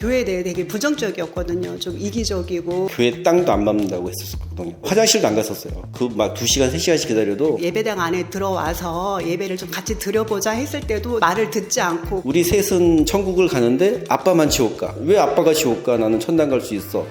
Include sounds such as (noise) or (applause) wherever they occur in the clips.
교회에 대해 되게 부정적이었거든요. 좀 이기적이고 교회 땅도 안 밟는다고 했었거든요. 화장실도 안 갔었어요. 그 막 두시간세시간씩 기다려도 예배당 안에 들어와서 예배를 좀 같이 드려보자 했을 때도 말을 듣지 않고 우리 셋은 천국을 가는데 아빠만 지옥 가. 왜 아빠가 지옥 가? 나는 천당 갈 수 있어.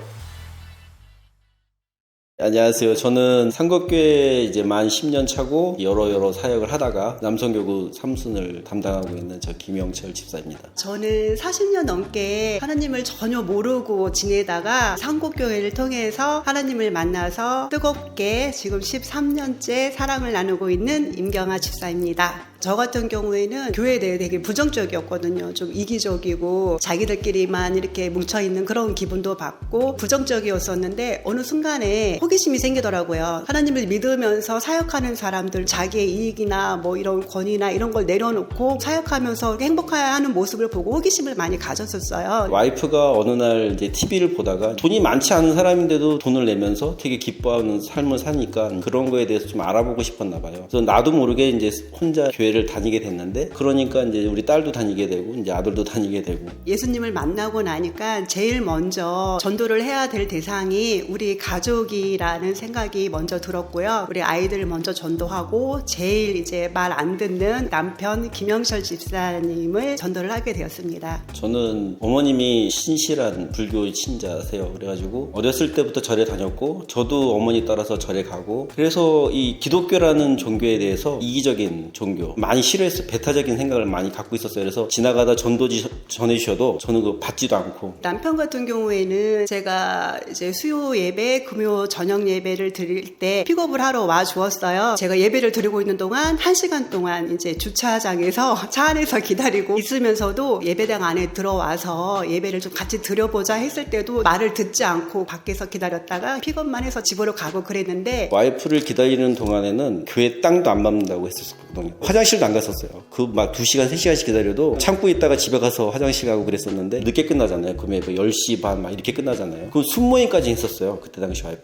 안녕하세요. 저는 상것교회 이제 만 10년 차고 여러 여러 사역을 하다가 남성교구 삼순을 담당하고 있는 저 김영철 집사입니다. 저는 40년 넘게 하나님을 전혀 모르고 지내다가 상곡교회를 통해서 하나님을 만나서 뜨겁게 지금 13년째 사랑을 나누고 있는 임경아 집사입니다. 저 같은 경우에는 교회에 대해 되게 부정적이었거든요. 좀 이기적이고 자기들끼리만 이렇게 뭉쳐있는 그런 기분도 받고 부정적이었었는데 어느 순간에 호기 심이 생기더라고요. 하나님을 믿으면서 사역하는 사람들 자기의 이익이나 뭐 이런 권위나 이런 걸 내려놓고 사역하면서 행복해야 하는 모습을 보고 호기심을 많이 가졌었어요. 와이프가 어느 날 이제 TV를 보다가 돈이 많지 않은 사람인데도 돈을 내면서 되게 기뻐하는 삶을 사니까 그런 거에 대해서 좀 알아보고 싶었나 봐요. 그래서 나도 모르게 이제 혼자 교회를 다니게 됐는데 그러니까 이제 우리 딸도 다니게 되고 이제 아들도 다니게 되고 예수님을 만나고 나니까 제일 먼저 전도를 해야 될 대상이 우리 가족이 라는 생각이 먼저 들었고요. 우리 아이들을 먼저 전도하고 제일 이제 말 안 듣는 남편 김영철 집사님을 전도를 하게 되었습니다. 저는 어머님이 신실한 불교 신자세요. 그래가지고 어렸을 때부터 절에 다녔고 저도 어머니 따라서 절에 가고 그래서 이 기독교라는 종교에 대해서 이기적인 종교 많이 싫어했어요. 배타적인 생각을 많이 갖고 있었어요. 그래서 지나가다 전도지 전해주셔도 저는 그거 받지도 않고 남편 같은 경우에는 제가 이제 수요 예배, 금요 저녁 예배를 드릴 때 픽업을 하러 와 주었어요. 제가 예배를 드리고 있는 동안 한 시간 동안 이제 주차장에서 (laughs) 차 안에서 기다리고 있으면서도 예배당 안에 들어와서 예배를 좀 같이 드려보자 했을 때도 말을 듣지 않고 밖에서 기다렸다가 픽업만 해서 집으로 가고 그랬는데 와이프를 기다리는 동안에는 교회 땅도 안 밟는다고 했었거든요. 화장실도 안 갔었어요. 그 막 2시간, 3시간씩 기다려도 참고 있다가 집에 가서 화장실 가고 그랬었는데 늦게 끝나잖아요. 금요일 10시 반 막 이렇게 끝나잖아요. 그 순모임까지 했었어요. 그때 당시 와이프.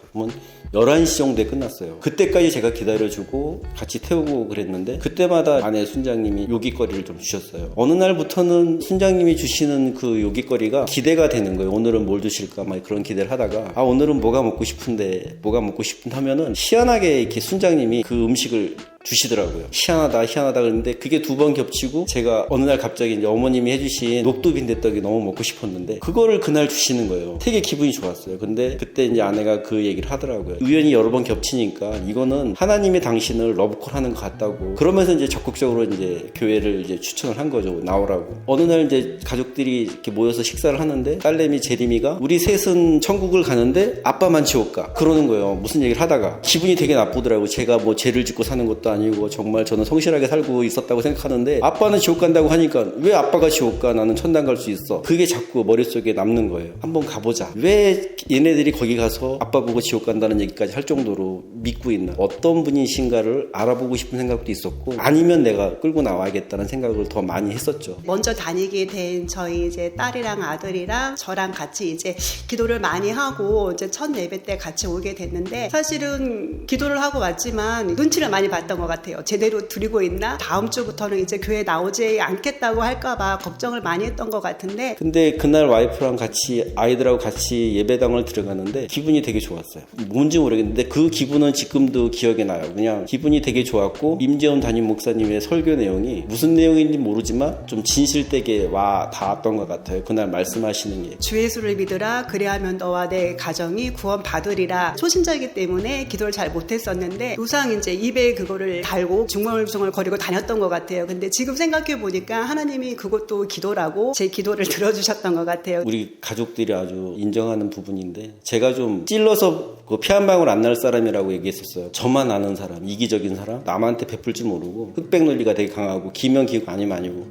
그러면 11시 정도에 끝났어요. 그때까지 제가 기다려주고 같이 태우고 그랬는데 그때마다 아내 순장님이 요깃거리를 좀 주셨어요. 어느 날부터는 순장님이 주시는 그 요깃거리가 기대가 되는 거예요. 오늘은 뭘 주실까 막 그런 기대를 하다가 아 오늘은 뭐가 먹고 싶은데 뭐가 먹고 싶은 하면은 희한하게 이렇게 순장님이 그 음식을 주시더라고요. 희한하다, 희한하다 그랬는데 그게 두 번 겹치고 제가 어느 날 갑자기 이제 어머님이 해주신 녹두 빈대떡이 너무 먹고 싶었는데 그거를 그날 주시는 거예요. 되게 기분이 좋았어요. 근데 그때 이제 아내가 그 얘기를 하더라고요. 우연히 여러 번 겹치니까 이거는 하나님의 당신을 러브콜 하는 것 같다고. 그러면서 이제 적극적으로 이제 교회를 이제 추천을 한 거죠. 나오라고. 어느 날 이제 가족들이 이렇게 모여서 식사를 하는데 딸내미 제림이가 우리 셋은 천국을 가는데 아빠만 지옥 가. 그러는 거예요. 무슨 얘기를 하다가 기분이 되게 나쁘더라고요. 제가 뭐 죄를 짓고 사는 것도 아니고 정말 저는 성실하게 살고 있었다고 생각하는데 아빠는 지옥 간다고 하니까 왜 아빠가 지옥 가? 나는 천당 갈 수 있어. 그게 자꾸 머릿속에 남는 거예요. 한번 가보자. 왜 얘네들이 거기 가서 아빠 보고 지옥 간다는 얘기까지 할 정도로 믿고 있나? 어떤 분이신가를 알아보고 싶은 생각도 있었고 아니면 내가 끌고 나와야겠다는 생각을 더 많이 했었죠. 먼저 다니게 된 저희 이제 딸이랑 아들이랑 저랑 같이 이제 기도를 많이 하고 이제 첫 예배 때 같이 오게 됐는데 사실은 기도를 하고 왔지만 눈치를 많이 봤던 것 같아요. 제대로 드리고 있나? 다음 주부터는 이제 교회 나오지 않겠다고 할까봐 걱정을 많이 했던 것 같은데 근데 그날 와이프랑 같이 아이들하고 같이 예배당을 들어가는데 기분이 되게 좋았어요. 뭔지 모르겠는데 그 기분은 지금도 기억에 나요. 그냥 기분이 되게 좋았고 임재원 담임 목사님의 설교 내용이 무슨 내용인지 모르지만 좀 진실되게 와 닿았던 것 같아요. 그날 말씀하시는 게. 주 예수를 믿으라 그래야면 너와 내 가정이 구원 받으리라 초신자이기 때문에 기도를 잘 못했었는데 우상 이제 입에 그거를 달고 중얼중얼 거리고 다녔던 것 같아요. 근데 지금 생각해 보니까 하나님이 그것도 기도라고 제 기도를 들어주셨던 것 같아요. 우리 가족들이 아주 인정하는 부분인데 제가 좀 찔러서 그피한 방울 안 날 사람이라고 얘기했었어요. 저만 아는 사람, 이기적인 사람, 남한테 베풀 줄 모르고 흑백 논리가 되게 강하고 기면 기고 아니면 아니고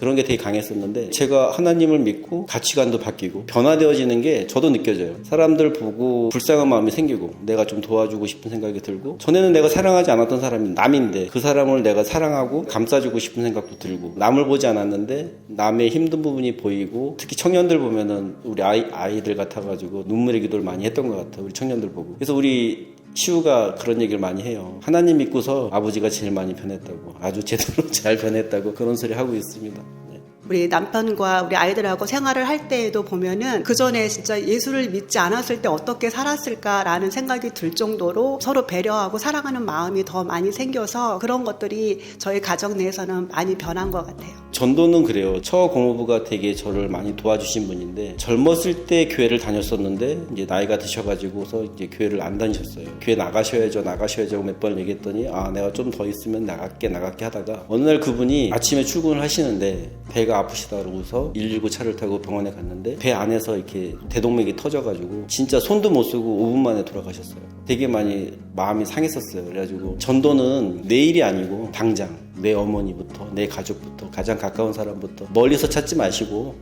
그런 게 되게 강했었는데 제가 하나님을 믿고 가치관도 바뀌고 변화되어지는 게 저도 느껴져요. 사람들 보고 불쌍한 마음이 생기고 내가 좀 도와주고 싶은 생각이 들고 전에는 내가 사랑하지 않았던 사람이 남인데 그 사람을 내가 사랑하고 감싸주고 싶은 생각도 들고 남을 보지 않았는데 남의 힘든 부분이 보이고 특히 청년들 보면은 우리 아이, 아이들 같아가지고 눈물의 기도를 많이 했던 것 같아요. 우리 청년들 보고. 그래서 우리 시우가 그런 얘기를 많이 해요. 하나님 믿고서 아버지가 제일 많이 변했다고. 아주 제대로 (laughs) 잘 변했다고 그런 소리 하고 있습니다. 네. 우리 남편과 우리 아이들하고 생활을 할 때에도 보면은 그 전에 진짜 예수를 믿지 않았을 때 어떻게 살았을까라는 생각이 들 정도로 서로 배려하고 사랑하는 마음이 더 많이 생겨서 그런 것들이 저희 가정 내에서는 많이 변한 것 같아요. 전도는 그래요. 처 공무부가 되게 저를 많이 도와주신 분인데 젊었을 때 교회를 다녔었는데 이제 나이가 드셔가지고서 이제 교회를 안 다니셨어요. 교회 나가셔야죠, 나가셔야죠 몇 번 얘기했더니 아 내가 좀 더 있으면 나갈게 나갈게 하다가 어느 날 그분이 아침에 출근을 하시는데 배가 아프시다 그러고서 119 차를 타고 병원에 갔는데 배 안에서 이렇게 대동맥이 터져가지고 진짜 손도 못 쓰고 5분 만에 돌아가셨어요. 되게 많이 마음이 상했었어요. 그래가지고 전도는 내일이 아니고 당장 내 어머니부터 내 가족부터 가장 가까운 사람부터 멀리서 찾지 마시고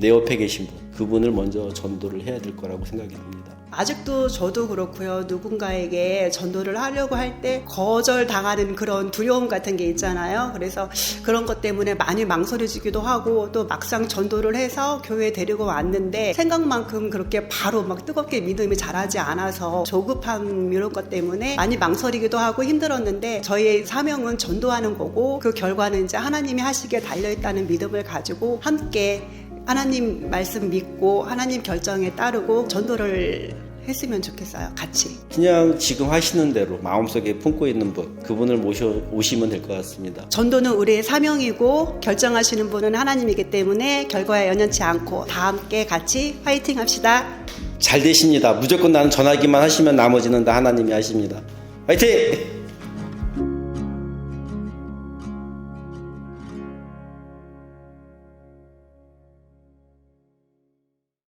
내 옆에 계신 분 그분을 먼저 전도를 해야 될 거라고 생각이 듭니다. 아직도 저도 그렇고요. 누군가에게 전도를 하려고 할 때 거절 당하는 그런 두려움 같은 게 있잖아요. 그래서 그런 것 때문에 많이 망설여지기도 하고 또 막상 전도를 해서 교회에 데리고 왔는데 생각만큼 그렇게 바로 막 뜨겁게 믿음이 자라지 않아서 조급함 이런 것 때문에 많이 망설이기도 하고 힘들었는데 저희의 사명은 전도하는 거고 그 결과는 이제 하나님이 하시기에 달려있다는 믿음을 가지고 함께 하나님 말씀 믿고 하나님 결정에 따르고 전도를 했으면 좋겠어요. 같이. 그냥 지금 하시는 대로 마음속에 품고 있는 분 그분을 모셔 오시면 될 것 같습니다. 전도는 우리의 사명이고 결정하시는 분은 하나님이기 때문에 결과에 연연치 않고 다 함께 같이 화이팅 합시다. 잘 되십니다. 무조건 나는 전하기만 하시면 나머지는 다 하나님이 하십니다. 화이팅!